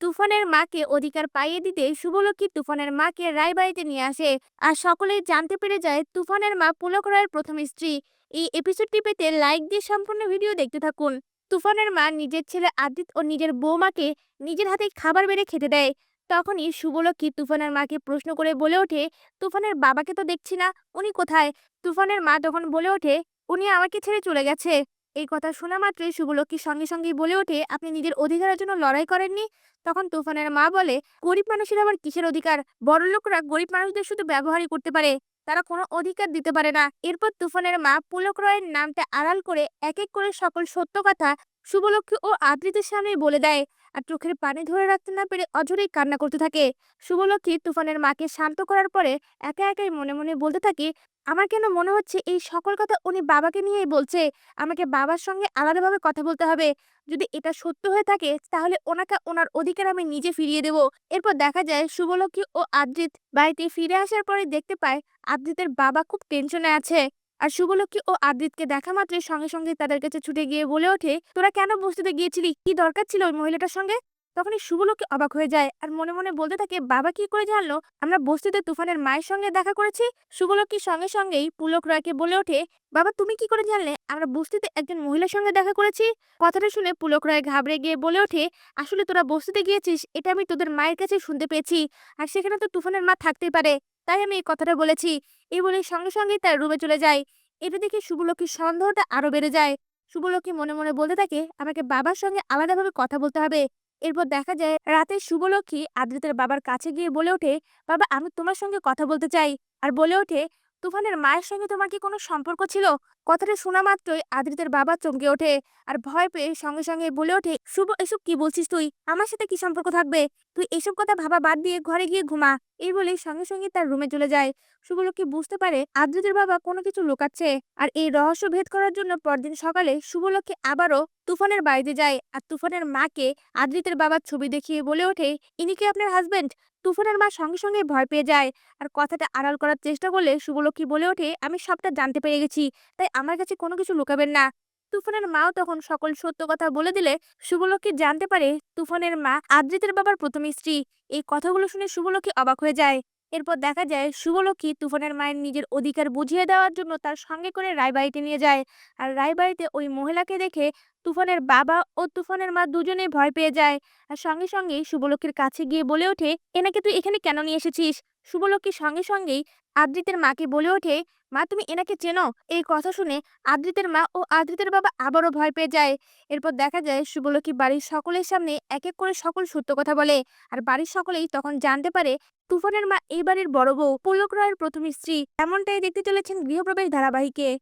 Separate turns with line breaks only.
তুফানের মাকে অধিকার পাইয়ে দিতে শুভলক্ষ্মী তুফানের মাকে রায়বাড়িতে নিয়ে আসে। আর সকলেই জানতে পেরে যায়, তুফানের মা পুলক রায়ের প্রথম স্ত্রী। এই এপিসোডটি পেতে লাইক দিয়ে সম্পূর্ণ ভিডিও দেখতে থাকুন। তুফানের মা নিজের ছেলে আদিত ও নিজের বৌমাকে নিজের হাতে খাবার বেড়ে খেতে দেয়। তখনই শুভলক্ষ্মী তুফানের মাকে প্রশ্ন করে বলে ওঠে, তুফানের বাবাকে তো দেখছি না, উনি কোথায়? তুফানের মা তখন বলে ওঠে, উনি আমাকে ছেড়ে চলে গেছে। এই কথা শোনা মাত্রই শুভলক্ষ্মী সঙ্গে সঙ্গেই বলে ওঠে, আপনি নিজের অধিকারের জন্য লড়াই করেননি? তখন তুফানের মা বলে, গরিব মানুষের আবার কিসের অধিকার? বড় লোকরা গরিব মানুষদের শুধু ব্যবহারই করতে পারে, তারা কোনো অধিকার দিতে পারে না। এরপর তুফানের মা পুলক রয়ের নামটা আড়াল করে এক এক করে সকল সত্য কথা শুভলক্ষ্মী ও আদৃতির সামনে বলে দেয়। আর চোখের পানি ধরে রাখতে না পেরে অঝরেই কান্না করতে থাকে। শুভলক্ষ্মী তুফানের মাকে শান্ত করার পরে একা একাই মনে মনে বলতে থাকে, আমার কেন মনে হচ্ছে এই সকল কথা উনি বাবাকে নিয়েই বলছে? আমাকে বাবার সঙ্গে আলাদাভাবে কথা বলতে হবে। যদি এটা সত্য হয়ে থাকে, তাহলে ওনাকে ওনার অধিকার আমি নিজে ফিরিয়ে দেব। এরপর দেখা যায় শুভলক্ষ্মী ও আদ্রিত বাড়িতে ফিরে আসার পরে দেখতে পায়, আদ্রিতের বাবা খুব টেনশনে আছে। আর শুভলক্ষ্মী ও আদ্রিতকে দেখা মাত্রই সঙ্গে সঙ্গে তাদের কাছে ছুটে গিয়ে বলে ওঠে, তোরা কেন বস্তিতে গিয়েছিলি? কি দরকার ছিল ওই মহিলাটার সঙ্গে? তখনই শুভলক্ষ্মী অবাক হয়ে যায় আর মনে মনে বলতে থাকে, বাবা কি করে জানলো? আমরা বস্তিতে তুফানের মায়ের সঙ্গে দেখা করেছি? শুভলক্ষ্মীর সঙ্গে সঙ্গেই পুলক রয়কে বলে ওঠে, বাবা, তুমি কি করে জানলে? আমরা বস্তিতে একজন মহিলার সঙ্গে দেখা করেছি? কথাটা শুনে পুলক রায় ঘাবড়ে গিয়ে বলে ওঠে, আসলে তোরা বস্তিতে গিয়েছিস? এটা আমি তোদের মায়ের কাছে শুনতে পেয়েছি। আর সেখানে তো তুফানের মা থাকতেই পারে। তাই আমি এই কথাটা বলেছি। এই বলে সঙ্গে সঙ্গেই তার রুমে চলে যায়। এটা দেখে শুভলক্ষ্মীর সন্দেহটা আরও বেড়ে যায়। শুভলক্ষ্মী মনে মনে বলতে থাকে, আমাকে বাবার সঙ্গে আলাদাভাবে কথা বলতে হবে। এরপর দেখা যায়, রাতে শুভলক্ষ্মী আদ্রিতের বাবার কাছে গিয়ে বলে ওঠে, বাবা, আমি তোমার সঙ্গে কথা বলতে চাই। আর বলে ওঠে তুফানের মায়ের সঙ্গে তোমার কি কোনো সম্পর্ক ছিল? কথাটা শোনা মাত্রই আদ্রিতের বাবা চমকে ওঠে আর ভয় পেয়ে সঙ্গে সঙ্গে বলে ওঠে, শুভ, এসব কি বলছিস তুই? আমার সাথে কি সম্পর্ক থাকবে? তুই এসব কথা ভাবা বাদ দিয়ে ঘরে গিয়ে ঘুমা। এই বলে সঙ্গে সঙ্গে তার রুমে চলে যায়। শুভলক্ষ্মী বুঝতে পারে আদ্রিতের বাবা কোনো কিছু লুকাচ্ছে আর এই রহস্য ভেদ করার জন্য পরদিন সকালে শুভলক্ষ্মী আবারও তুফানের বাড়িতে যায় আর তুফানের মাকে আদ্রিতের বাবার ছবি দেখিয়ে বলে ওঠে, ইনি কি আপনার হাজবেন্ড তুফানের মা সঙ্গে সঙ্গে ভয় পেয়ে যায়। আর কথাটা আড়াল করার চেষ্টা করলে শুভলক্ষ্মী বলে ওঠে, আমি সবটা জানতে পেরে গেছি, তাই আমার কাছে কোনো কিছু লুকাবেন না। তুফানের মাও তখন সকল সত্য কথা বলে দিলে শুভলক্ষ্মী জানতে পারে তুফানের মা আদ্রিতের বাবার প্রথম স্ত্রী। এই কথাগুলো শুনে শুভলক্ষ্মী অবাক হয়ে যায়। এরপর দেখা যায় শুভলক্ষ্মী তুফানের মায়ের নিজের অধিকার বুঝিয়ে দেওয়ার জন্য তার সঙ্গে করে রায়বাড়িতে নিয়ে যায়। আর রায়বাড়িতে ওই মহিলাকে দেখে তুফানের বাবা ও তুফানের মা দুজনেই ভয় পেয়ে যায়। আর সঙ্গে সঙ্গেই শুভলক্ষ্মীর কাছে গিয়ে বলে ওঠে এনাকে তুই এখানে কেন নিয়ে এসেছিস? শুভলক্ষ্মী সঙ্গে সঙ্গেই আদ্রিতের মাকে বলে ওঠে, মা, তুমি এনাকে চেনো? এই কথা শুনে আদ্রিতের মা ও আদ্রিতের বাবা আবারও ভয় পেয়ে যায়। এরপর দেখা যায় শুভলক্ষ্মী বাড়ির সকলের সামনে এক এক করে সকল সত্য কথা বলে। আর বাড়ির সকলেই তখন জানতে পারে, তুফানের মা এই বাড়ির বড় বউ, পুলক রায়ের প্রথম স্ত্রী। এমনটাই দেখতে চলেছেন গৃহপ্রবেশ ধারাবাহিকে।